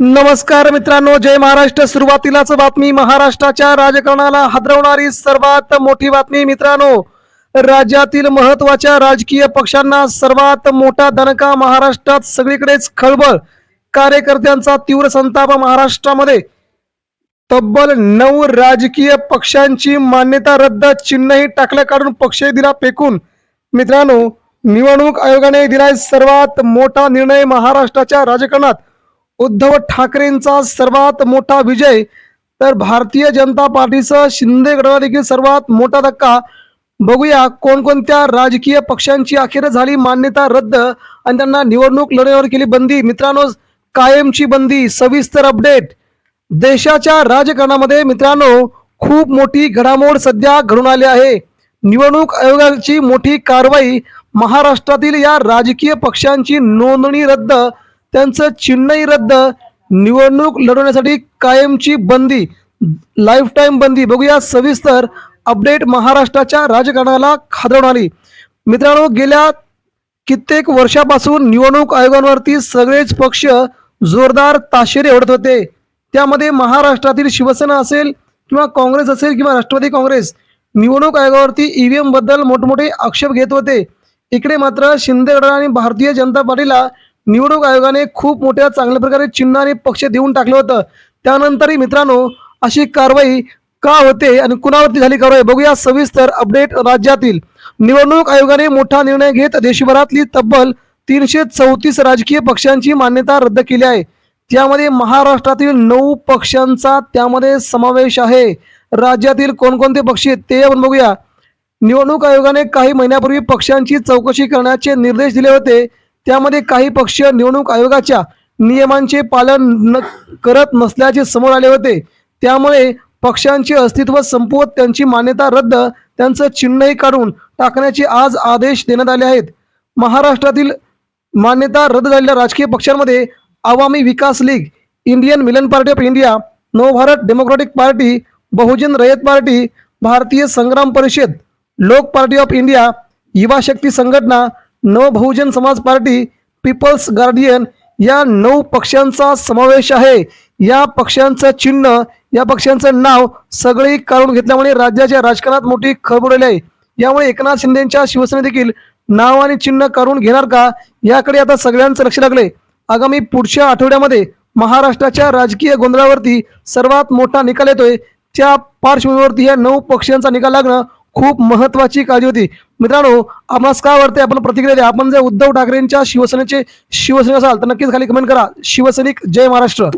नमस्कार मित्रांनो जय महाराष्ट्र. सुरुवातीलाच बातमी महाराष्ट्राच्या राजकारणाला हादरवणारी सर्वात मोठी बातमी मित्रांनो राज्यातील महत्त्वाच्या राजकीय पक्षांना सर्वात मोठा दणका महाराष्ट्रात सगळीकडेच खळबळ. कार्यकर्त्यांचा तीव्र संताप महाराष्ट्रामध्ये. तब्बल नऊ राजकीय पक्षांची मान्यता रद्द चिन्हही टाकलं काढून पक्ष दिला फेकून. मित्रांनो निवडणूक आयोगाने दिलाय सर्वात मोठा निर्णय महाराष्ट्राच्या राजकारणात. उद्धव ठाकरेंचा सर्वात मोठा विजय तर भारतीय जनता पार्टीचा शिंदे गटाला देखील सर्वात मोठा धक्का. बघूया कोणकोणत्या राजकीय पक्षांची अखेर झाली मान्यता रद्द आणि त्यांना निवडणूक लढण्यावर केली बंदी. मित्रांनो कायमची बंदी सविस्तर अपडेट. देशाच्या राजकारणामध्ये मित्रांनो खूप मोठी घडामोड सध्या घडून आली आहे. निवडणूक आयोगाची मोठी कारवाई महाराष्ट्रातील या राजकीय पक्षांची नोंदणी रद्द त्यांचं चिन्हही रद्द निवडणूक लढवण्यासाठी कायमची बंदी लाईफ टाईम बंदी. बघूया सविस्तर अपडेट महाराष्ट्राच्या राजकारणाला खादळून आली. मित्रांनो गेल्या कित्येक वर्षापासून निवडणूक आयोगांवरती सगळेच पक्ष जोरदार ताशेरे ओढत होते. त्यामध्ये महाराष्ट्रातील शिवसेना असेल किंवा काँग्रेस असेल किंवा राष्ट्रवादी काँग्रेस निवडणूक आयोगावरती ईव्हीएमबद्दल मोठमोठे आक्षेप घेत होते. इकडे मात्र शिंदे गट आणि भारतीय जनता पार्टीला निवडणूक आयोगाने खूप मोठ्या चांगल्या प्रकारे चिन्हाने पक्ष देऊन टाकलं होतं. त्यानंतरही मित्रांनो अशी कारवाई का होते आणि कुणावरती झाली कारवाई बघूया सविस्तर अपडेट राज्यातील. निवडणूक आयोगाने मोठा निर्णय घेत देशभरातली तब्बल तीनशे चौतीस राजकीय पक्षांची मान्यता रद्द केली आहे. त्यामध्ये महाराष्ट्रातील नऊ पक्षांचा त्यामध्ये समावेश आहे. राज्यातील कोणकोणते पक्ष आहेत ते आपण बघूया. निवडणूक आयोगाने काही महिन्यापूर्वी पक्षांची चौकशी करण्याचे निर्देश दिले होते. त्यामध्ये काही पक्ष निवडणूक आयोगाच्या नियमांचे पालन न करत नसल्याचे समोर आले होते. त्यामुळे पक्षांचे अस्तित्व संपवत त्यांची मान्यता रद्द त्यांचं चिन्हही काढून टाकण्याचे आज आदेश देण्यात आले आहेत. महाराष्ट्रातील मान्यता रद्द झालेल्या राजकीय पक्षांमध्ये Awami Vikas league Indian Milan party of India Navbharat democratic party Bahujan Rayat party Bharatiya संग्राम परिषद लोक पार्टी ऑफ इंडिया युवा शक्ती संघटना नवबहुजन समाज पार्टी पीपल्स गार्डियन या नऊ पक्षांचा समावेश आहे. या पक्षांचं चिन्ह या पक्षांचं नाव सगळे काढून घेतल्यामुळे राज्याच्या राजकारणात मोठी खळबळ आहे. यामुळे एकनाथ शिंदेच्या शिवसेने देखील नाव आणि चिन्ह काढून घेणार का याकडे आता सगळ्यांचं लक्ष लागले आगामी पुढच्या आठवड्यामध्ये महाराष्ट्राच्या राजकीय गोंधळावरती सर्वात मोठा निकाल येतोय. त्या पार्श्वभूमीवरती या नऊ पक्षांचा निकाल लागणं खूप महत्वाची काळजी होती. मित्रांनो आपणास काय वाटते आपण प्रतिक्रिया द्या. आपण जर उद्धव ठाकरेंच्या शिवसेनेचे शिवसेने असाल तर नक्कीच खाली कमेंट करा. शिवसैनिक जय महाराष्ट्र.